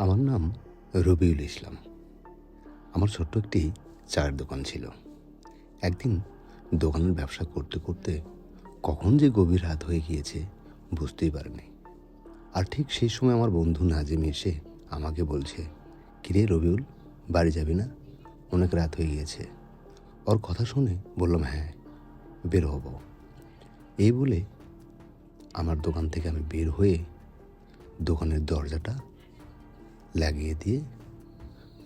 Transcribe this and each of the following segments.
আমার নাম রবিউল ইসলাম। আমার ছোট্ট একটি চায়ের দোকান ছিল। একদিন দোকানের ব্যবসা করতে করতে কখন যে গভীর রাত হয়ে গিয়েছে বুঝতেই পারিনি। আর ঠিক সেই সময় আমার বন্ধু নাজিম এসে আমাকে বলছে, কিরে রবিউল, বাড়ি যাবি না? অনেক রাত হয়ে গিয়েছে। ওর কথা শুনে বললাম হ্যাঁ বের হব। এই বলে আমার দোকান থেকে আমি বের হয়ে দোকানের দরজাটা লাগিয়ে দিয়ে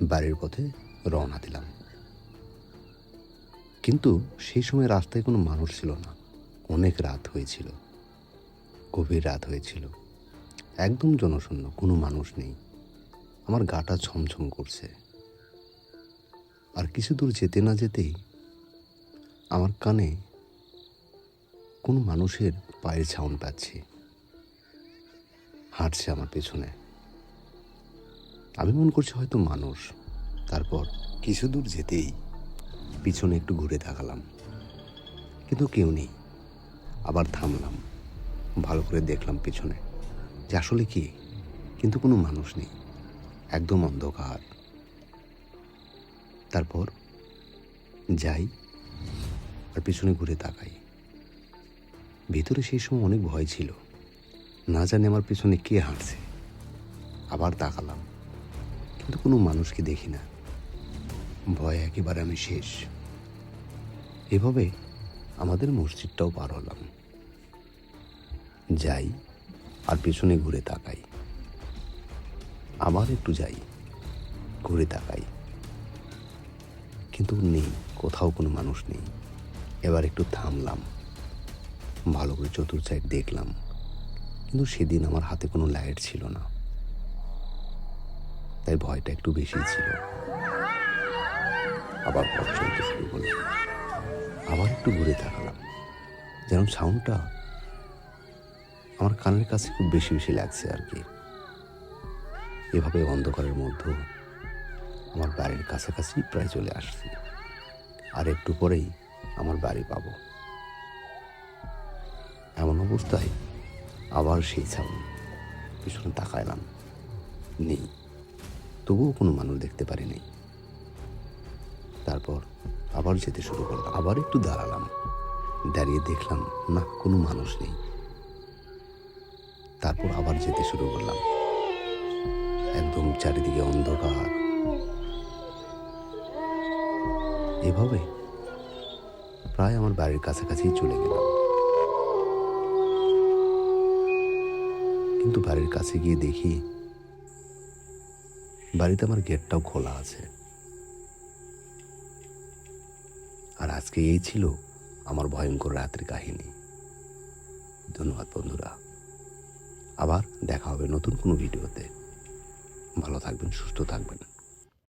বাড়ির পথে রওনা দিলাম। কিন্তু সেই সময় রাস্তায় কোনো মানুষ ছিল না। অনেক রাত হয়েছিল। গভীর রাত হয়েছিল। একদম জনশূন্য, কোনো মানুষ নেই। আমার গাটা ছমছম করছে। আর কিছু দূর যেতে না যেতেই আমার কানে কোনো মানুষের পায়ের ছাউন পাচ্ছি। হাঁটছে আমার পেছনে। আমি মনে করছি হয়তো মানুষ। তারপর কিছু দূর যেতেই পিছনে একটু ঘুরে তাকালাম। কিন্তু কেউ নেই। আবার থামলাম। ভালো করে দেখলাম পিছনে যে আসলে কি? কিন্তু কোনো মানুষ নেই। একদম অন্ধকার। তারপর যাই আর পিছনে ঘুরে তাকাই। ভিতরে সেই সময় অনেক ভয় ছিল। না জানি আমার পিছনে কে হাঁটছে। আবার তাকালাম। কিন্তু কোনো মানুষকে দেখি না। ভয় একেবারে আমি শেষ। এভাবে আমাদের মসজিদটাও পার হলাম। যাই, আর পেছনে ঘুরে তাকাই। আবার একটু যাই, ঘুরে তাকাই। কিন্তু নেই, কোথাও কোনো মানুষ নেই। এবার একটু থামলাম। ভালো করে চতুর সাইড দেখলাম। কিন্তু সেদিন আমার হাতে কোনো লাইট ছিল না। তাই ভয়টা একটু বেশি ছিল। আবার পথ শুরু করলাম। আবার একটু ঘুরে তাকালাম যেন সাউন্ডটা আমার কানের কাছে খুব বেশি বেশি লাগছে আর কি। এভাবে অন্ধকারের মধ্যেও আমার বাড়ির কাছাকাছি প্রায় চলে আসছি। আর একটু পরেই আমার বাড়ি পাবো। এমন অবস্থায় আবার সেই ছাউন পিছনে তাকাইলাম। নেই। তবুও কোনো মানুষ দেখতে পারিনি। তারপর আবার যেতে শুরু করলাম, আবার একটু দাঁড়ালাম। দাঁড়িয়ে দেখলাম, না, কোনো মানুষ নেই। তারপর আবার যেতে শুরু করলাম। একদম চারিদিকে অন্ধকার। এভাবে প্রায় আমার বাড়ির কাছাকাছি চলে গেলাম। কিন্তু বাড়ির কাছে গিয়ে দেখি বাড়িতে আমার গেটটাও খোলা আছে। আর আজকে এই ছিল আমার ভয়ঙ্কর রাত্রি কাহিনী। ধন্যবাদ বন্ধুরা। আবার দেখা হবে নতুন কোনো ভিডিওতে। ভালো থাকবেন, সুস্থ থাকবেন।